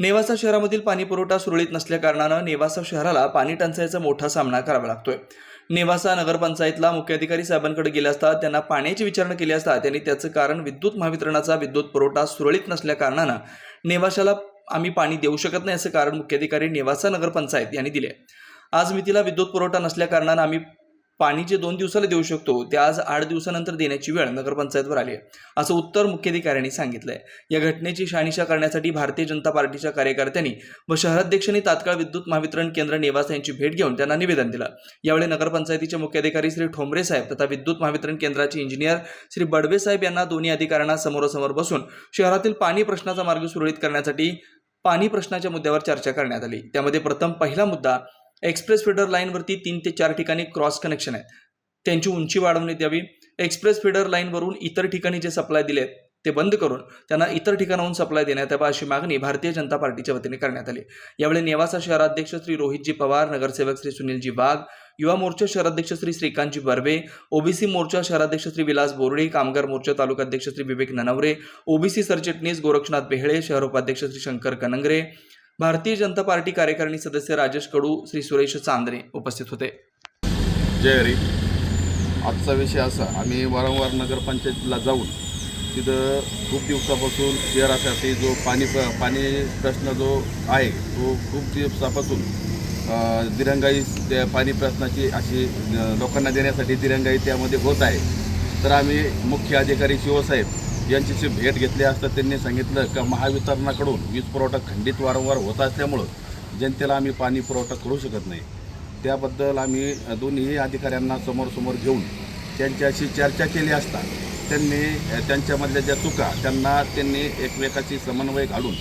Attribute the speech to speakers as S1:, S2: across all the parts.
S1: नेवासा शहरामधील पाणी पुरवठा सुरळीत नसल्याकारणानं नेवासा शहराला पाणी टंचाईचा मोठा सामना करावा लागतोय. नेवासा नगरपंचायतला मुख्याधिकारी साहेबांकडे गेले असता त्यांना पाण्याची विचारणा केली असता त्यांनी त्याचं कारण विद्युत महावितरणाचा विद्युत पुरवठा सुरळीत नसल्याकारणानं नेवाशाला आम्ही पाणी देऊ शकत नाही असं कारण मुख्याधिकारी नेवासा नगरपंचायत यांनी दिले आज मितीला विद्युत पुरवठा नसल्याकारणानं आम्ही पाणी जे दोन दिवसाला देऊ शकतो ते आज आठ दिवसानंतर देण्याची वेळ नगरपंचायतवर आली आहे. असं उत्तर मुख्याधिकाऱ्यांनी आहे या घटनेची शहानिशा करण्यासाठी भारतीय जनता पार्टीच्या कार्यकर्त्यांनी व शहराध्यक्षांनी तात्काळ विद्युत महावितरण केंद्र नेवासा यांची भेट घेऊन त्यांना निवेदन दिलं. यावेळी नगरपंचायतीचे मुख्याधिकारी श्री ठोंबरे साहेब तथा विद्युत महावितरण केंद्राचे इंजिनियर श्री बडवे साहेब यांना दोन्ही अधिकाऱ्यांना समोरासमोर बसून शहरातील पाणी प्रश्नाचा मार्ग सुरळीत करण्यासाठी पाणी प्रश्नाच्या मुद्द्यावर चर्चा करण्यात आली. त्यामध्ये प्रथम पहिला मुद्दा एक्सप्रेस फिडर लाईनवरती तीन ते चार ठिकाणी क्रॉस कनेक्शन आहेत. त्यांची उंची वाढवण्यात यावी. एक्सप्रेस फिडर लाईनवरून इतर ठिकाणी जे सप्लाय दिले ते बंद करून त्यांना इतर ठिकाणाहून सप्लाय देण्यात यावा अशी मागणी भारतीय जनता पार्टीच्या वतीने करण्यात आली. यावेळी नेवासा शहराध्यक्ष श्री रोहितजी पवार नगरसेवक श्री सुनीलजी वाघ युवा मोर्चा शहराध्यक्ष श्री श्रीकांतजी बर्वे ओबीसी मोर्चा शहराध्यक्ष श्री विलास बोर्डे कामगार मोर्चा तालुकाध्यक्ष श्री विवेक ननवरे ओबीसी सरचिटणीस गोरक्षनाथ बेहळे शहर उपाध्यक्ष श्री शंकर कनंगरे भारतीय जनता पार्टी कार्यकारिणी सदस्य राजेश कडू श्री सुरेश चांदणे उपस्थित होते.
S2: जय हरी. आजचा विषय असा आम्ही वारंवार नगरपंचायतीला जाऊन तिथं खूप दिवसापासून शहरासाठी जो पाणी प पाणी प्रश्न जो आहे तो खूप दिवसापासून दिरंगाई त्या पाणी प्रश्नाची अशी लोकांना देण्यासाठी दिरंगाई त्यामध्ये होत आहे. तर आम्ही मुख्य अधिकारी शिवसाहेब यांच्याशी भेट घेतली असता त्यांनी सांगितलं का महावितरणाकडून वीज पुरवठा खंडित वारंवार होत असल्यामुळं जनतेला आम्ही पाणी पुरवठा करू शकत नाही. त्याबद्दल आम्ही दोन्ही अधिकाऱ्यांना समोरसमोर घेऊन त्यांच्याशी चर्चा केली असता त्यांनी त्यांच्यामधल्या ज्या चुका त्यांना त्यांनी एकमेकाशी समन्वय घालून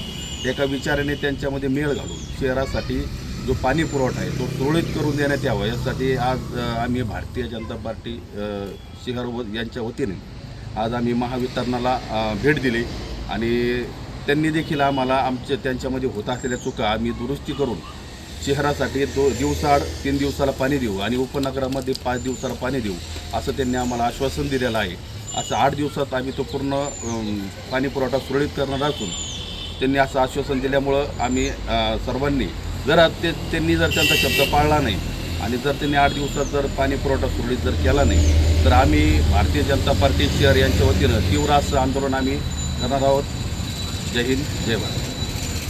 S2: एका विचाराने त्यांच्यामध्ये मेळ घालून शहरासाठी जो पाणी पुरवठा आहे तो सुरळीत करून देण्यात यावा यासाठी आज आम्ही भारतीय जनता पार्टी शिखर यांच्या वतीने आज आम्ही महावितरणाला भेट दिली आणि त्यांनी देखील आम्हाला आमच्या त्यांच्यामध्ये होत असलेल्या चुका आम्ही दुरुस्ती करून शहरासाठी दो दिवसाआड तीन दिवसाला पाणी देऊ आणि उपनगरामध्ये पाच दिवसाला पाणी देऊ असं त्यांनी आम्हाला आश्वासन दिलेलं आहे. असं आठ दिवसात आम्ही तो पूर्ण पाणीपुरवठा सुरळीत करणार असून त्यांनी असं आश्वासन दिल्यामुळं आम्ही सर्वांनी जर ते त्यांनी जर त्यांचा शब्द पाळला नाही आणि जर त्यांनी आठ दिवसात जर पाणी पुरवठा सुरळीत जर केला नाही तर आम्ही भारतीय जनता पार्टी शहर यांच्या वतीनं तीव्र असं आंदोलन आम्ही करणार आहोत. जय हिंद जय भारत.